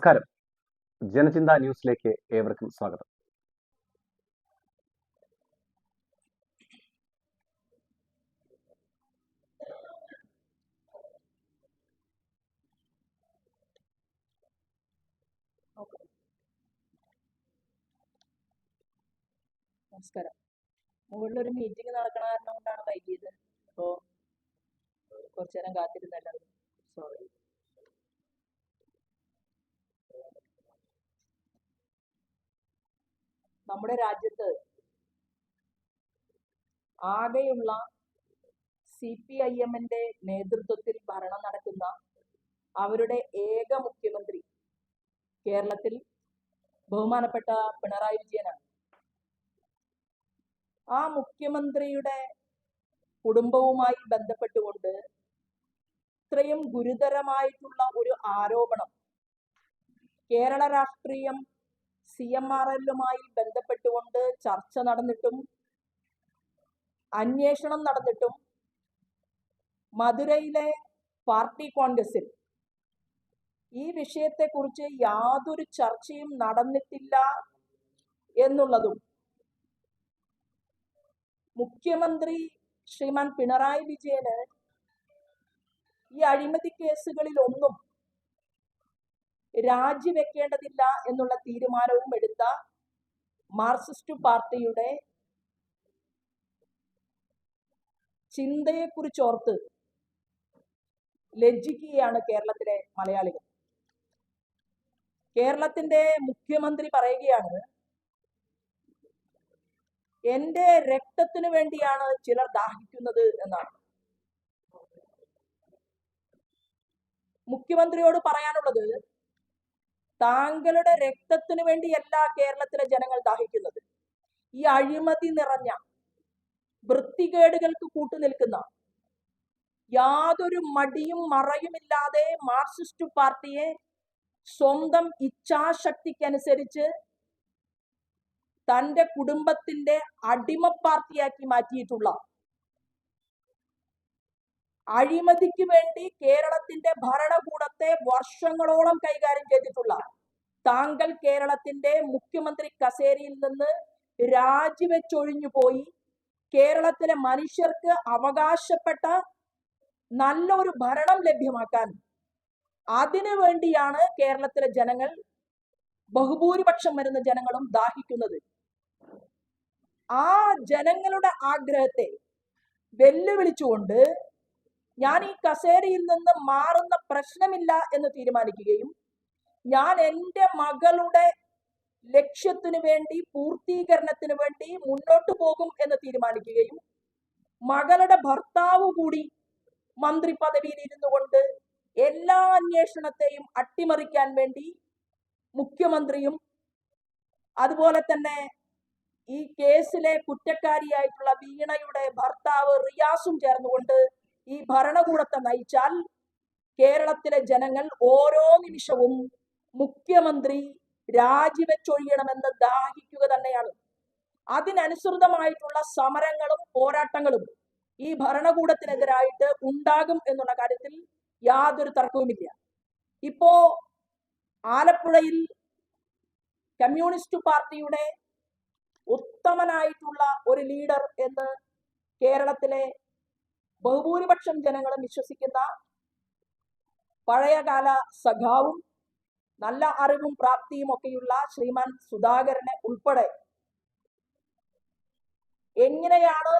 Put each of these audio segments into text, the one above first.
നമസ്കാരം. ജനചിന്ത ന്യൂസിലേക്ക് ഏവർക്കും സ്വാഗതം. നമസ്കാരം. മുകളിലൊരു മീറ്റിംഗ് നടക്കണ കാരണം കൊണ്ടാണ് വൈകിയത്. അപ്പോ കുറച്ചു നേരം കാത്തിരുന്നല്ലോ. സോറി നമ്മുടെ രാജ്യത്ത് ആകെയുള്ള സി പി ഐ എമ്മിന്റെ നേതൃത്വത്തിൽ ഭരണം നടക്കുന്ന അവരുടെ ഏക മുഖ്യമന്ത്രി കേരളത്തിൽ ബഹുമാനപ്പെട്ട പിണറായി വിജയനാണ്. ആ മുഖ്യമന്ത്രിയുടെ കുടുംബവുമായി ബന്ധപ്പെട്ടുകൊണ്ട് ഇത്രയും ഗുരുതരമായിട്ടുള്ള ഒരു ആരോപണം കേരള രാഷ്ട്രീയം സി എം ആർ എല്ലുമായി ബന്ധപ്പെട്ടുകൊണ്ട് ചർച്ച നടന്നിട്ടും അന്വേഷണം നടന്നിട്ടും മധുരയിലെ പാർട്ടി കോൺഗ്രസിൽ ഈ വിഷയത്തെക്കുറിച്ച് യാതൊരു ചർച്ചയും നടന്നിട്ടില്ല എന്നുള്ളതും മുഖ്യമന്ത്രി ശ്രീമാൻ പിണറായി വിജയന് ഈ അഴിമതി കേസുകളിൽ ഒന്നും രാജിവെക്കേണ്ടതില്ല എന്നുള്ള തീരുമാനവും എടുത്ത മാർക്സിസ്റ്റ് പാർട്ടിയുടെ ചിന്തയെക്കുറിച്ച് ഓർത്ത് ലജ്ജിക്കുകയാണ് കേരളത്തിലെ മലയാളികൾ. കേരളത്തിന്റെ മുഖ്യമന്ത്രി പറയുകയാണ് എന്റെ രക്തത്തിനു വേണ്ടിയാണ് ചിലർ ദാഹിക്കുന്നത് എന്നാണ്. മുഖ്യമന്ത്രിയോട് പറയാനുള്ളത് താങ്കളുടെ രക്തത്തിനു വേണ്ടിയല്ല കേരളത്തിലെ ജനങ്ങൾ ദാഹിക്കുന്നത്. ഈ അഴിമതി നിറഞ്ഞ വൃത്തികേടുകൾക്ക് കൂട്ടുനിൽക്കുന്ന യാതൊരു മടിയും മറയുമില്ലാതെ മാർക്സിസ്റ്റ് പാർട്ടിയെ സ്വന്തം ഇച്ഛാശക്തിക്കനുസരിച്ച് തന്റെ കുടുംബത്തിന്റെ അടിമ പാർട്ടിയാക്കി മാറ്റിയിട്ടുള്ള അഴിമതിക്ക് വേണ്ടി കേരളത്തിന്റെ ഭരണകൂടത്തെ വർഷങ്ങളോളം കൈകാര്യം ചെയ്തിട്ടുള്ള താങ്കൾ കേരളത്തിന്റെ മുഖ്യമന്ത്രി കസേരയിൽ നിന്ന് രാജിവെച്ചൊഴിഞ്ഞു പോയി. കേരളത്തിലെ മനുഷ്യർക്ക് അവകാശപ്പെട്ട നല്ലൊരു ഭരണം ലഭ്യമാക്കാൻ അതിനു വേണ്ടിയാണ് കേരളത്തിലെ ജനങ്ങൾ ബഹുഭൂരിപക്ഷം വരുന്ന ജനങ്ങളും ദാഹിക്കുന്നത്. ആ ജനങ്ങളുടെ ആഗ്രഹത്തെ വെല്ലുവിളിച്ചുകൊണ്ട് ഞാൻ ഈ കസേരയിൽ നിന്ന് മാറുന്ന പ്രശ്നമില്ല എന്ന് തീരുമാനിക്കുകയും ഞാൻ എന്റെ മകളുടെ ലക്ഷ്യത്തിനു വേണ്ടി പൂർത്തീകരണത്തിന് വേണ്ടി മുന്നോട്ട് പോകും എന്ന് തീരുമാനിക്കുകയും മകളുടെ ഭർത്താവ് കൂടി മന്ത്രി പദവിയിൽ ഇരുന്നു കൊണ്ട് എല്ലാ അന്വേഷണത്തെയും അട്ടിമറിക്കാൻ വേണ്ടി മുഖ്യമന്ത്രിയും അതുപോലെ തന്നെ ഈ കേസിലെ കുറ്റക്കാരിയായിട്ടുള്ള വീണയുടെ ഭർത്താവ് റിയാസും ചേർന്നുകൊണ്ട് ഈ ഭരണകൂടത്തെ നയിച്ചാൽ കേരളത്തിലെ ജനങ്ങൾ ഓരോ നിമിഷവും മുഖ്യമന്ത്രി രാജിവെച്ചൊഴിയണമെന്ന് ദാഹിക്കുക തന്നെയാണ്. അതിനനുസൃതമായിട്ടുള്ള സമരങ്ങളും പോരാട്ടങ്ങളും ഈ ഭരണകൂടത്തിനെതിരായിട്ട് ഉണ്ടാകും എന്നുള്ള കാര്യത്തിൽ യാതൊരു തർക്കവുമില്ല. ഇപ്പോ ആലപ്പുഴയിൽ കമ്മ്യൂണിസ്റ്റ് പാർട്ടിയുടെ ഉത്തമനായിട്ടുള്ള ഒരു ലീഡർ എന്ന് കേരളത്തിലെ ബഹുഭൂരിപക്ഷം ജനങ്ങളും വിശ്വസിക്കുന്ന പഴയകാല സഖാവും നല്ല അറിവും പ്രാപ്തിയും ഒക്കെയുള്ള ശ്രീമാൻ സുധാകരനെ ഉൾപ്പെടെ എങ്ങനെയാണ്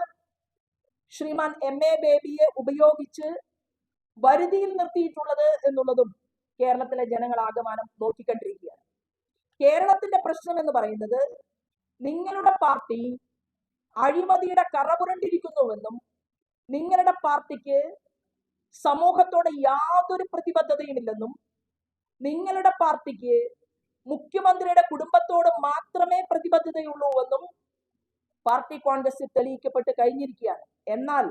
ശ്രീമാൻ എം എ ബേബിയെ ഉപയോഗിച്ച് വരുതിയിൽ നിർത്തിയിട്ടുള്ളത് എന്നുള്ളതും കേരളത്തിലെ ജനങ്ങൾ ആകമാനം നോക്കിക്കണ്ടിരിക്കുകയാണ്. കേരളത്തിന്റെ പ്രശ്നം എന്ന് പറയുന്നത് നിങ്ങളുടെ പാർട്ടി അഴിമതിയുടെ കറപുരണ്ടിരിക്കുന്നുവെന്നും നിങ്ങളുടെ പാർട്ടിക്ക് സമൂഹത്തോട് യാതൊരു പ്രതിബദ്ധതയുമില്ലെന്നും നിങ്ങളുടെ പാർട്ടിക്ക് മുഖ്യമന്ത്രിയുടെ കുടുംബത്തോട് മാത്രമേ പ്രതിബദ്ധതയുള്ളൂ എന്നും പാർട്ടി കോൺഗ്രസിൽ തെളിയിക്കപ്പെട്ട് കഴിഞ്ഞിരിക്കുകയാണ്. എന്നാൽ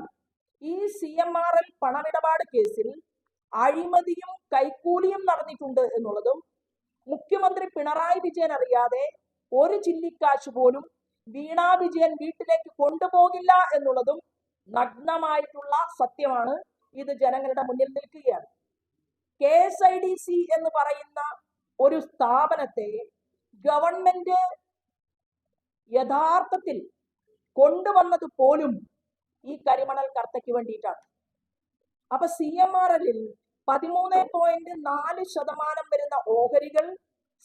ഈ സി എം ആർ എൽ പണമിടപാട് കേസിൽ അഴിമതിയും കൈക്കൂലിയും നടന്നിട്ടുണ്ട് എന്നുള്ളതും മുഖ്യമന്ത്രി പിണറായി വിജയൻ അറിയാതെ ഒരു ചില്ലിക്കാശ് പോലും വീണാ വിജയൻ വീട്ടിലേക്ക് കൊണ്ടുപോകില്ല എന്നുള്ളതും നഗ്നമായിട്ടുള്ള സത്യമാണ് ഇത് ജനങ്ങളുടെ മുന്നിൽ നിൽക്കുകയാണ്. K S I D C എന്ന് പറയുന്ന ഒരു സ്ഥാപനത്തെ ഗവൺമെന്റ് യഥാർത്ഥത്തിൽ കൊണ്ടുവന്നത് പോലും ഈ കരിമണൽ കർത്തയ്ക്ക് വേണ്ടിയിട്ടാണ്. അപ്പൊ സി എം ആർ എല്ലിൽ പതിമൂന്ന് പോയിന്റ് നാല് ശതമാനം വരുന്ന ഓഹരികൾ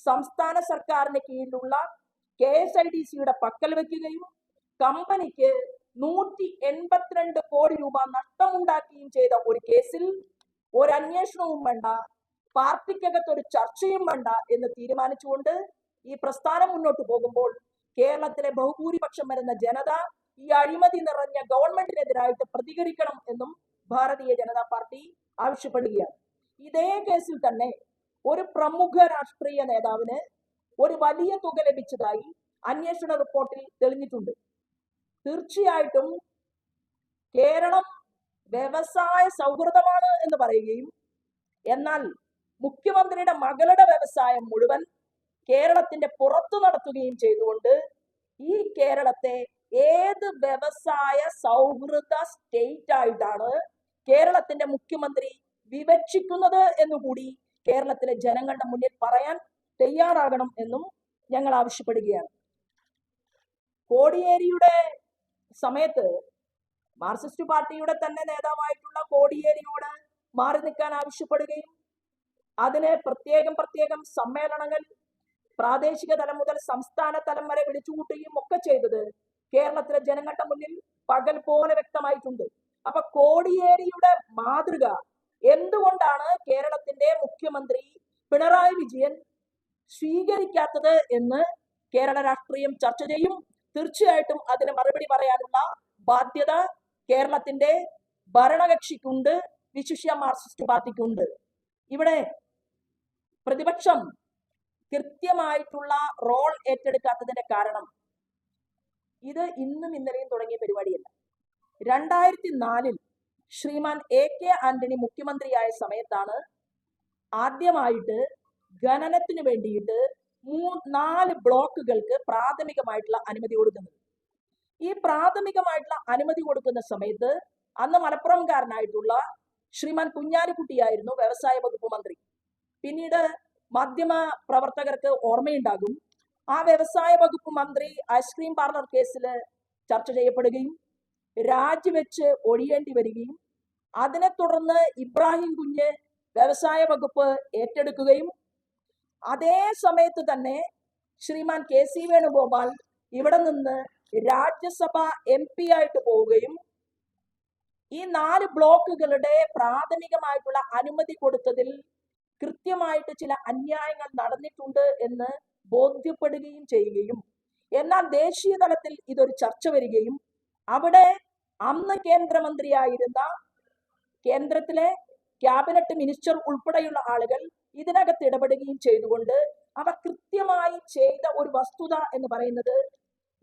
സംസ്ഥാന സർക്കാരിന് കീഴിലുള്ള കെ എസ് ഐ ഡി സിയുടെ പക്കൽ വെക്കുകയും കമ്പനിക്ക് നൂറ്റി എൺപത്തിരണ്ട് കോടി രൂപ നഷ്ടമുണ്ടാക്കുകയും ചെയ്ത ഒരു കേസിൽ ഒരു അന്വേഷണവും വേണ്ട പാർട്ടിക്കകത്ത് ഒരു ചർച്ചയും വേണ്ട എന്ന് തീരുമാനിച്ചുകൊണ്ട് ഈ പ്രസ്ഥാനം മുന്നോട്ട് പോകുമ്പോൾ കേരളത്തിലെ ബഹുഭൂരിപക്ഷം വരുന്ന ജനത ഈ അഴിമതി നിറഞ്ഞ ഗവൺമെന്റിനെതിരായിട്ട് പ്രതികരിക്കണം എന്നും ഭാരതീയ ജനതാ പാർട്ടി ആവശ്യപ്പെടുകയാണ്. ഇതേ കേസിൽ തന്നെ ഒരു പ്രമുഖ രാഷ്ട്രീയ നേതാവിന് ഒരു വലിയ തുക ലഭിച്ചതായി അന്വേഷണ റിപ്പോർട്ടിൽ തെളിഞ്ഞിട്ടുണ്ട്. തീർച്ചയായിട്ടും കേരളം വ്യവസായ സൗഹൃദമാണ് എന്ന് പറയുകയും എന്നാൽ മുഖ്യമന്ത്രിയുടെ മകളുടെ വ്യവസായം മുഴുവൻ കേരളത്തിന്റെ പുറത്തു നടത്തുകയും ചെയ്തുകൊണ്ട് ഈ കേരളത്തെ ഏത് വ്യവസായ സൗഹൃദ സ്റ്റേറ്റ് ആയിട്ടാണ് കേരളത്തിന്റെ മുഖ്യമന്ത്രി വിവക്ഷിക്കുന്നത് എന്നുകൂടി കേരളത്തിലെ ജനങ്ങളുടെ മുന്നിൽ പറയാൻ തയ്യാറാകണം എന്നും ഞങ്ങൾ ആവശ്യപ്പെടുകയാണ്. കോടിയേരിയുടെ സമയത്ത് മാർക്സിസ്റ്റ് പാർട്ടിയുടെ തന്നെ നേതാവായിട്ടുള്ള കോടിയേരിയോട് മാറി നിൽക്കാൻ ആവശ്യപ്പെടുകയും അതിനെ പ്രത്യേകം പ്രത്യേകം സമ്മേളനങ്ങൾ പ്രാദേശിക തലം മുതൽ സംസ്ഥാന തലം വരെ വിളിച്ചുകൂട്ടുകയും ഒക്കെ ചെയ്തത് കേരളത്തിലെ ജനങ്ങളുടെ മുന്നിൽ പകൽ പോലെ വ്യക്തമായിട്ടുണ്ട്. അപ്പൊ കോടിയേരിയുടെ മാതൃക എന്തുകൊണ്ടാണ് കേരളത്തിന്റെ മുഖ്യമന്ത്രി പിണറായി വിജയൻ സ്വീകരിക്കാത്തത് എന്ന് കേരള രാഷ്ട്രീയം ചർച്ച ചെയ്യും. തീർച്ചയായിട്ടും അതിന് മറുപടി പറയാനുള്ള ബാധ്യത കേരളത്തിന്റെ ഭരണകക്ഷിക്കുണ്ട് വിശിഷ്യ മാർക്സിസ്റ്റ് പാർട്ടിക്കുണ്ട്. ഇവിടെ പ്രതിപക്ഷം കൃത്യമായിട്ടുള്ള റോൾ ഏറ്റെടുക്കാത്തതിന്റെ കാരണം ഇത് ഇന്നും ഇന്നലെയും തുടങ്ങിയ പരിപാടിയല്ല. രണ്ടായിരത്തി നാലിൽ ശ്രീമാൻ എ കെ ആന്റണി മുഖ്യമന്ത്രിയായ സമയത്താണ് ആദ്യമായിട്ട് ഖനനത്തിന് വേണ്ടിയിട്ട് മൂ നാല് ബ്ലോക്കുകൾക്ക് പ്രാഥമികമായിട്ടുള്ള അനുമതി കൊടുക്കുന്നത്. ഈ പ്രാഥമികമായിട്ടുള്ള അനുമതി കൊടുക്കുന്ന സമയത്ത് അന്ന് മലപ്പുറംകാരനായിട്ടുള്ള ശ്രീമാൻ കുഞ്ഞാലിക്കുട്ടിയായിരുന്നു വ്യവസായ വകുപ്പ് മന്ത്രി. പിന്നീട് മാധ്യമ പ്രവർത്തകർക്ക് ഓർമ്മയുണ്ടാകും ആ വ്യവസായ വകുപ്പ് മന്ത്രി ഐസ്ക്രീം പാർലർ കേസിൽ ചർച്ച ചെയ്യപ്പെടുകയും രാജിവെച്ച് ഒഴിയേണ്ടി വരികയും അതിനെ തുടർന്ന് ഇബ്രാഹിം കുഞ്ഞ് വ്യവസായ വകുപ്പ് ഏറ്റെടുക്കുകയും അതേ സമയത്ത് തന്നെ ശ്രീമാൻ കെ സി വേണുഗോപാൽ ഇവിടെ നിന്ന് രാജ്യസഭ എം പി ആയിട്ട് പോവുകയും ഈ നാല് ബ്ലോക്കുകളുടെ പ്രാഥമികമായിട്ടുള്ള അനുമതി കൊടുത്തതിൽ കൃത്യമായിട്ട് ചില അന്യായങ്ങൾ നടന്നിട്ടുണ്ട് എന്ന് ബോധ്യപ്പെടുകയും ചെയ്യുകയും എന്നാൽ ദേശീയ തലത്തിൽ ഇതൊരു ചർച്ച വരികയും അവിടെ അന്ന് കേന്ദ്രമന്ത്രിയായിരുന്ന കേന്ദ്രത്തിലെ ക്യാബിനറ്റ് മിനിസ്റ്റർ ഉൾപ്പെടെയുള്ള ആളുകൾ ഇതിനകത്ത് ഇടപെടുകയും ചെയ്തുകൊണ്ട് അവ കൃത്യമായി ചെയ്ത ഒരു വസ്തുത എന്ന് പറയുന്നത്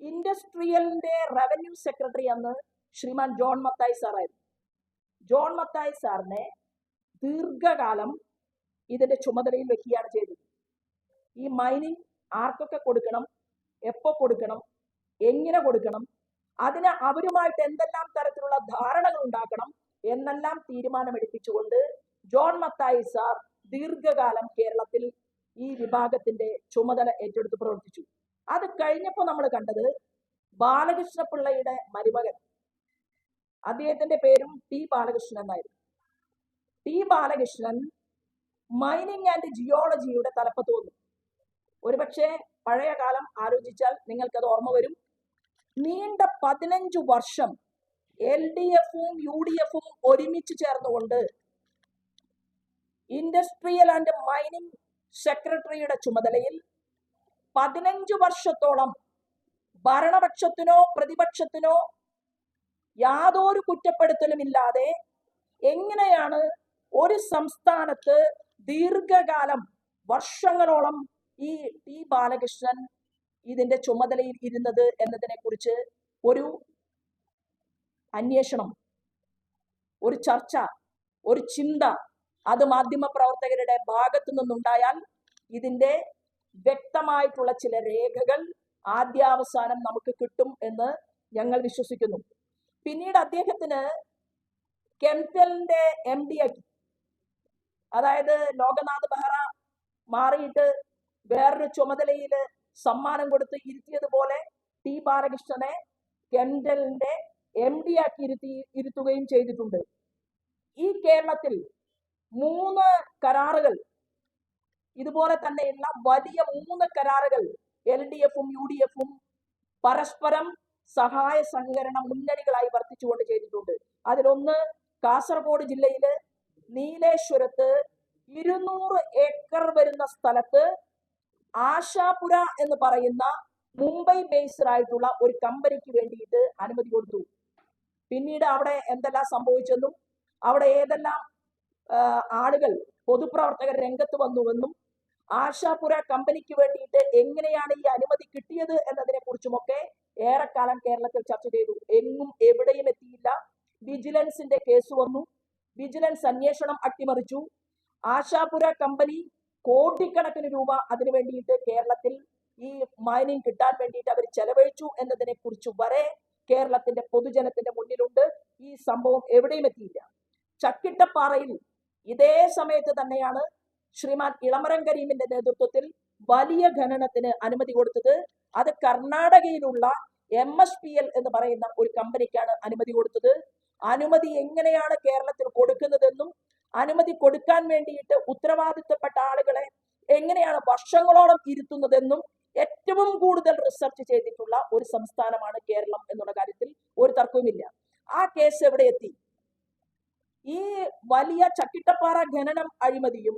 ഇൻഡസ്ട്രിയലിന്റെ റവന്യൂ സെക്രട്ടറി അന്ന് ശ്രീമാൻ ജോൺ മത്തായി സാറായിരുന്നു. ജോൺ മത്തായി സാറിനെ ദീർഘകാലം ഇതിന്റെ ചുമതലയിൽ വെക്കുകയാണ് ചെയ്തത്. ഈ മൈനിങ് ആർക്കൊക്കെ കൊടുക്കണം എപ്പോ കൊടുക്കണം എങ്ങനെ കൊടുക്കണം അതിന് അവരുമായിട്ട് എന്തെല്ലാം തരത്തിലുള്ള ധാരണകൾ ഉണ്ടാക്കണം എന്നെല്ലാം തീരുമാനമെടുപ്പിച്ചുകൊണ്ട് ജോൺ മത്തായി സാർ ദീർഘകാലം കേരളത്തിൽ ഈ വിഭാഗത്തിന്റെ ചുമതല ഏറ്റെടുത്ത് പ്രവർത്തിച്ചു. അത് കഴിഞ്ഞപ്പോൾ നമ്മൾ കണ്ടത് ബാലകൃഷ്ണ പിള്ളയുടെ മരുമകൻ. അദ്ദേഹത്തിന്റെ പേരും ടി ബാലകൃഷ്ണൻ എന്നായിരുന്നു. ടി ബാലകൃഷ്ണൻ മൈനിങ് ആൻഡ് ജിയോളജിയുടെ തലപ്പത്ത് വന്നു. ഒരുപക്ഷെ പഴയ കാലം ആലോചിച്ചാൽ നിങ്ങൾക്കത് ഓർമ്മ വരും. നീണ്ട പതിനഞ്ചു വർഷം എൽ ഡി എഫും യു ഡി എഫും ഒരുമിച്ച് ചേർന്നുകൊണ്ട് ഇൻഡസ്ട്രിയൽ ആൻഡ് മൈനിങ് സെക്രട്ടറിയുടെ ചുമതലയിൽ പതിനഞ്ച് വർഷത്തോളം ഭരണപക്ഷത്തിനോ പ്രതിപക്ഷത്തിനോ യാതൊരു കുറ്റപ്പെടുത്തലുമില്ലാതെ എങ്ങനെയാണ് ഒരു സംസ്ഥാനത്ത് ദീർഘകാലം വർഷങ്ങളോളം ഈ ടി ബാലകൃഷ്ണൻ ഇതിന്റെ ചുമതലയിൽ ഇരുന്നത് എന്നതിനെ കുറിച്ച് ഒരു അന്വേഷണം ഒരു ചർച്ച ഒരു ചിന്ത അത് മാധ്യമ പ്രവർത്തകരുടെ ഭാഗത്തു നിന്നുണ്ടായാൽ ഇതിന്റെ വ്യക്തമായിട്ടുള്ള ചില രേഖകൾ ആദ്യാവസാനം നമുക്ക് കിട്ടും എന്ന് ഞങ്ങൾ വിശ്വസിക്കുന്നു. പിന്നീട് അദ്ദേഹത്തിന് കെംറ്റലിന്റെ എം ഡി ആക്കി അതായത് ലോകനാഥ് ബെഹ്റ മാറിയിട്ട് വേറൊരു ചുമതലയിൽ സമ്മാനം കൊടുത്ത് ഇരുത്തിയതുപോലെ ടി ബാലകൃഷ്ണനെ കെൻഡലിന്റെ എം ഡി ആക്കി ഇരുത്തി ഇരുത്തുകയും ചെയ്തിട്ടുണ്ട്. ഈ കേരളത്തിൽ മൂന്ന് കരാറുകൾ. ഇതുപോലെ തന്നെയുള്ള വലിയ മൂന്ന് കരാറുകൾ. എൽ ഡി എഫും യു ഡി എഫും പരസ്പരം സഹായ സഹകരണ മുന്നണികളായി വർത്തിച്ചുകൊണ്ട് ചെയ്തിട്ടുണ്ട്. അതിലൊന്ന് കാസർഗോഡ് ജില്ലയിൽ നീലേശ്വരത്ത് ഇരുന്നൂറ് ഏക്കർ വരുന്ന സ്ഥലത്ത് ആശാപുര എന്ന് പറയുന്ന മുംബൈ ബേസ്ഡ് ആയിട്ടുള്ള ഒരു കമ്പനിക്ക് വേണ്ടിയിട്ട് അനുമതി കൊടുത്തു. പിന്നീട് അവിടെ എന്തെല്ലാം സംഭവിച്ചെന്നും അവിടെ ഏതെല്ലാം ആളുകൾ പൊതുപ്രവർത്തകർ രംഗത്ത് വന്നുവെന്നും ആശാപുര കമ്പനിക്ക് വേണ്ടിയിട്ട് എങ്ങനെയാണ് ഈ അനുമതി കിട്ടിയത് എന്നതിനെ കുറിച്ചുമൊക്കെ ഏറെക്കാലം കേരളത്തിൽ ചർച്ച ചെയ്തു. എങ്ങും എവിടെയും എത്തിയില്ല. വിജിലൻസിന്റെ കേസ് വന്നു. വിജിലൻസ് അന്വേഷണം അട്ടിമറിച്ചു. ആശാപുര കമ്പനി കോടിക്കണക്കിന് രൂപ അതിനു വേണ്ടിയിട്ട് കേരളത്തിൽ ഈ മൈനിങ് കിട്ടാൻ വേണ്ടിയിട്ട് അവർ ചെലവഴിച്ചു എന്നതിനെ കുറിച്ച് വരെ കേരളത്തിന്റെ പൊതുജനത്തിന്റെ മുന്നിലുണ്ട്. ഈ സംഭവം എവിടെയും എത്തിയില്ല. ചക്കിട്ടപ്പാറയിൽ ഇതേ സമയത്ത് തന്നെയാണ് ശ്രീമാൻ ഇളമരം കരീമിന്റെ നേതൃത്വത്തിൽ വലിയ ഖനനത്തിന് അനുമതി കൊടുത്തത്. അത് കർണാടകയിലുള്ള എം എസ് പി എൽ എന്ന് പറയുന്ന ഒരു കമ്പനിക്കാണ് അനുമതി കൊടുത്തത്. അനുമതി എങ്ങനെയാണ് കേരളത്തിൽ കൊടുക്കുന്നതെന്നും അനുമതി കൊടുക്കാൻ വേണ്ടിയിട്ട് ഉത്തരവാദിത്തപ്പെട്ട ആളുകളെ എങ്ങനെയാണ് വർഷങ്ങളോളം ഇരുത്തുന്നതെന്നും ഏറ്റവും കൂടുതൽ റിസർച്ച് ചെയ്തിട്ടുള്ള ഒരു സംസ്ഥാനമാണ് കേരളം എന്നുള്ള കാര്യത്തിൽ ഒരു തർക്കവുമില്ല. ആ കേസ് എവിടെ എത്തി? ഈ വലിയ ചക്കിട്ടപ്പാറ ഖനനം അഴിമതിയും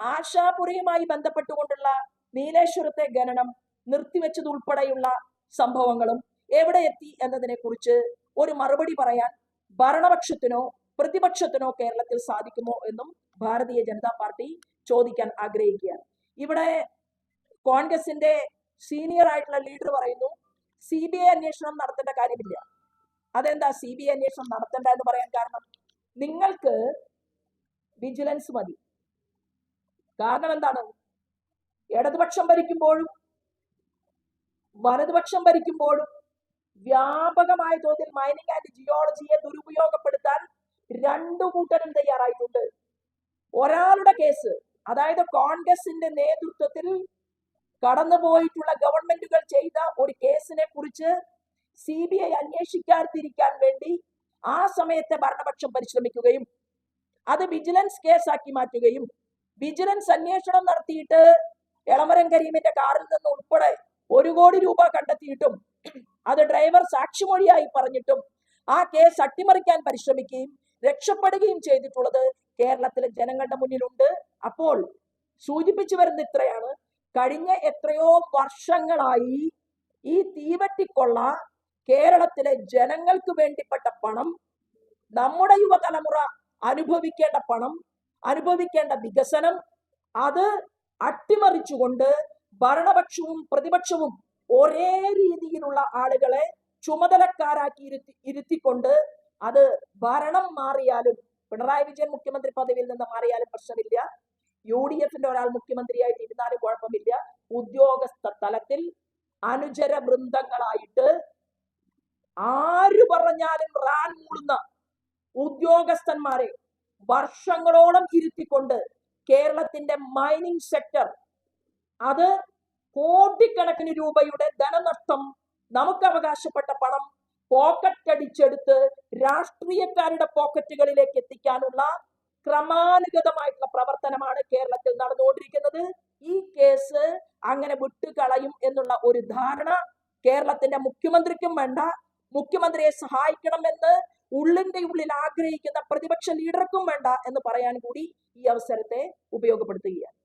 ആശാപുരയുമായി ബന്ധപ്പെട്ടുകൊണ്ടുള്ള നീലേശ്വരത്തെ ഖനനം നിർത്തിവെച്ചതുൾപ്പെടെയുള്ള സംഭവങ്ങളും എവിടെ എത്തി എന്നതിനെ കുറിച്ച് ഒരു മറുപടി പറയാൻ ഭരണപക്ഷത്തിനോ പ്രതിപക്ഷത്തിനോ കേരളത്തിൽ സാധിക്കുമോ എന്നും ഭാരതീയ ജനതാ പാർട്ടി ചോദിക്കാൻ ആഗ്രഹിക്കുകയാണ്. ഇവിടെ കോൺഗ്രസിന്റെ സീനിയർ ആയിട്ടുള്ള ലീഡർ പറയുന്നു സി ബി ഐ അന്വേഷണം നടത്തേണ്ട കാര്യമില്ല. അതെന്താ സി ബി ഐ അന്വേഷണം നടത്തേണ്ട എന്ന് പറയാൻ കാരണം? നിങ്ങൾക്ക് വിജിലൻസ് മതി. കാരണം എന്താണ്? ഇടതുപക്ഷം ഭരിക്കുമ്പോഴും വലതുപക്ഷം ഭരിക്കുമ്പോഴും വ്യാപകമായ തോതിൽ മൈനിങ് ആൻഡ് ജിയോളജിയെ ദുരുപയോഗപ്പെടുത്താൻ രണ്ടു കൂട്ടരും തയ്യാറായിട്ടുണ്ട്. ഒരാളുടെ കേസ് അതായത് കോൺഗ്രസിന്റെ നേതൃത്വത്തിൽ കടന്നുപോയിട്ടുള്ള ഗവൺമെന്റുകൾ ചെയ്ത ഒരു കേസിനെ കുറിച്ച് സി ബി ഐ അന്വേഷിക്കാതിരിക്കാൻ വേണ്ടി ആ സമയത്തെ ഭരണപക്ഷം പരിശ്രമിക്കുകയും അത് വിജിലൻസ് കേസാക്കി മാറ്റുകയും വിജിലൻസ് അന്വേഷണം നടത്തിയിട്ട് എളമരം കരീമിന്റെ കാറിൽ നിന്ന് ഉൾപ്പെടെ ഒരു കോടി രൂപ കണ്ടെത്തിയിട്ടും അത് ഡ്രൈവർ സാക്ഷിമൊഴിയായി പറഞ്ഞിട്ടും ആ കേസ് അട്ടിമറിക്കാൻ പരിശ്രമിക്കുകയും രക്ഷപ്പെടുകയും ചെയ്തിട്ടുള്ളത് കേരളത്തിലെ ജനങ്ങളുടെ മുന്നിലുണ്ട്. അപ്പോൾ സൂചിപ്പിച്ചു വരുന്ന ഇത്രയാണ്. കഴിഞ്ഞ എത്രയോ വർഷങ്ങളായി ഈ തീവട്ടിക്കൊള്ള കേരളത്തിലെ ജനങ്ങൾക്ക് വേണ്ടിപ്പെട്ട പണം നമ്മുടെ യുവതലമുറ അനുഭവിക്കേണ്ട പണം അനുഭവിക്കേണ്ട വികസനം അത് അട്ടിമറിച്ചുകൊണ്ട് ഭരണപക്ഷവും പ്രതിപക്ഷവും ഒരേ രീതിയിലുള്ള ആളുകളെ ചുമതലക്കാരാക്കി ഇരുത്തി ഇരുത്തിക്കൊണ്ട് അത് ഭരണം മാറിയാലും പിണറായി വിജയൻ മുഖ്യമന്ത്രി പദവിയിൽ നിന്ന് മാറിയാലും പ്രശ്നമില്ല. യു ഡി എഫിന്റെ ഒരാൾ മുഖ്യമന്ത്രിയായിട്ട് ഇരുന്നാലും കുഴപ്പമില്ല. ഉദ്യോഗസ്ഥ തലത്തിൽ അനുചര വൃന്ദങ്ങളായിട്ട് ആര് പറഞ്ഞാലും റാൻ മൂടുന്ന ഉദ്യോഗസ്ഥന്മാരെ വർഷങ്ങളോളം ഇരുത്തിക്കൊണ്ട് കേരളത്തിന്റെ മൈനിങ് സെക്ടർ അത് കോടിക്കണക്കിന് രൂപയുടെ ധനനഷ്ടം നമുക്ക് അവകാശപ്പെട്ട പണം പോക്കറ്റ് അടിച്ചെടുത്ത് രാഷ്ട്രീയക്കാരുടെ പോക്കറ്റുകളിലേക്ക് എത്തിക്കാനുള്ള ക്രമാനുഗതമായിട്ടുള്ള പ്രവർത്തനമാണ് കേരളത്തിൽ നടന്നുകൊണ്ടിരിക്കുന്നത്. ഈ കേസ് അങ്ങനെ വിട്ടുകളയും എന്നുള്ള ഒരു ധാരണ കേരളത്തിന്റെ മുഖ്യമന്ത്രിക്കും വേണ്ട. മുഖ്യമന്ത്രിയെ സഹായിക്കണമെന്ന് ഉള്ളിന്റെ ഉള്ളിൽ ആഗ്രഹിക്കുന്ന പ്രതിപക്ഷ ലീഡർക്കും വേണ്ട എന്ന് പറയാൻ കൂടി ഈ അവസരത്തെ ഉപയോഗപ്പെടുത്തുകയാണ്.